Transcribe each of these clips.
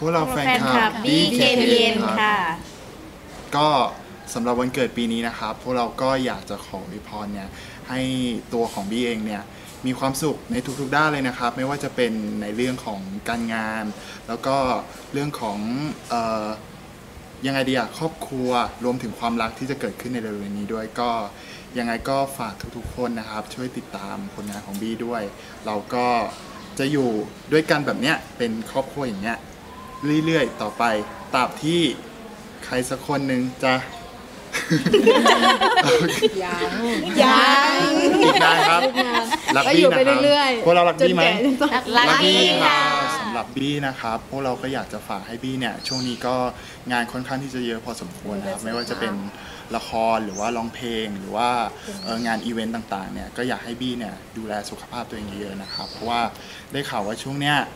พวกเราแฟนคลับ BKPN ค่ะ ก็สำหรับวันเกิดปีนี้นะครับ พวกเราก็อยากจะขออวยพรเนี่ยให้ตัวของบี้เองเนี่ยมีความสุขในทุกๆด้านเลยนะครับ ไม่ว่าจะเป็นในเรื่องของการงาน แล้วก็เรื่องของเอ่อยังไงดีอะครอบครัวรวมถึงความรักที่จะเกิดขึ้นในเร็วๆนี้ด้วยก็ยังไงก็ฝากทุกๆคนนะครับ ช่วยติดตามผลงานของบี้ด้วย เราก็จะอยู่ด้วยกันแบบเนี้ยเป็นครอบครัวอย่างเงี้ย เรื่อยๆ ต่อไปตราบที่ใครสักคนหนึ่งจะยังยังอีกนานครับรักก็บี้อยู่นะไปครับเรื่อยๆพวกเรารักบี้ไหมจนแก่จนตายรักรักบี้บี้ค่ะสำหรับบี้นะครับ พวกเราก็อยากจะฝากให้บี้เนี่ย ช่วงนี้ก็งานค่อนข้างที่จะเยอะพอสมควรนะครับไม่ว่าจะเป็นละครหรือว่าร้องเพลงหรือว่าเอ่องานอีเวนต์ต่างๆเนี่ยก็อยากให้บี้เนี่ยดูแลสุขภาพตัวเองเยอะๆนะครับ เพราะว่าได้ข่าวว่าช่วงเนี้ยเอ่อ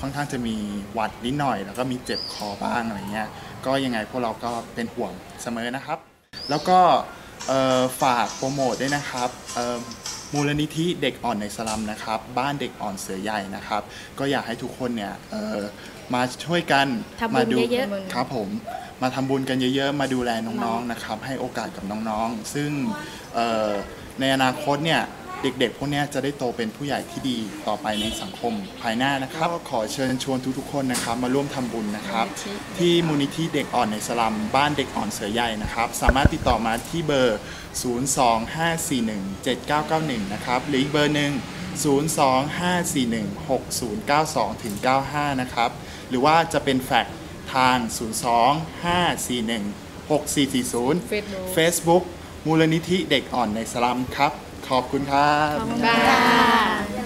ค่อนข้างจะมีหวัดนิดหน่อย แล้วก็มีเจ็บคอบ้างอะไรเงี้ยก็ยังไงพวกเราก็เป็นห่วงเสมอนะครับ แล้วก็เอ่อฝากโปรโมทด้วยนะครับเอ่อมูลนิธิเด็กอ่อนในสลัมนะครับ บ้านเด็กอ่อนเสือใหญ่นะครับ ก็อยากให้ทุกคนเนี่ยเอ่อมาช่วยกันทำบุญมาดูเยอะครับผมมาทำบุญกันเยอะๆ มาดูแลน้องๆนะครับ ให้โอกาสกับน้องๆ ซึ่งเอ่อในอนาคตเนี่ย เด็กๆ พวกเนี้ยจะได้โตเป็นผู้ใหญ่ที่ดีต่อไปในสังคมภายหน้านะครับขอเชิญชวนทุกๆ คนนะครับ มาร่วมทำบุญนะครับ ที่มูลนิธิเด็กอ่อนในสลัมบ้านเด็กอ่อนเสือใหญ่นะครับ สามารถติดต่อมาที่เบอร์ 025417991 นะครับหรืออีกเบอร์หนึ่ง025416092ถึง95 นะครับ หรือว่าจะเป็นแฟกซ์ทาง 025416440 Facebook Facebook มูลนิธิเด็กอ่อนในสลัมครับ ขอบคุณครับบ้าๆ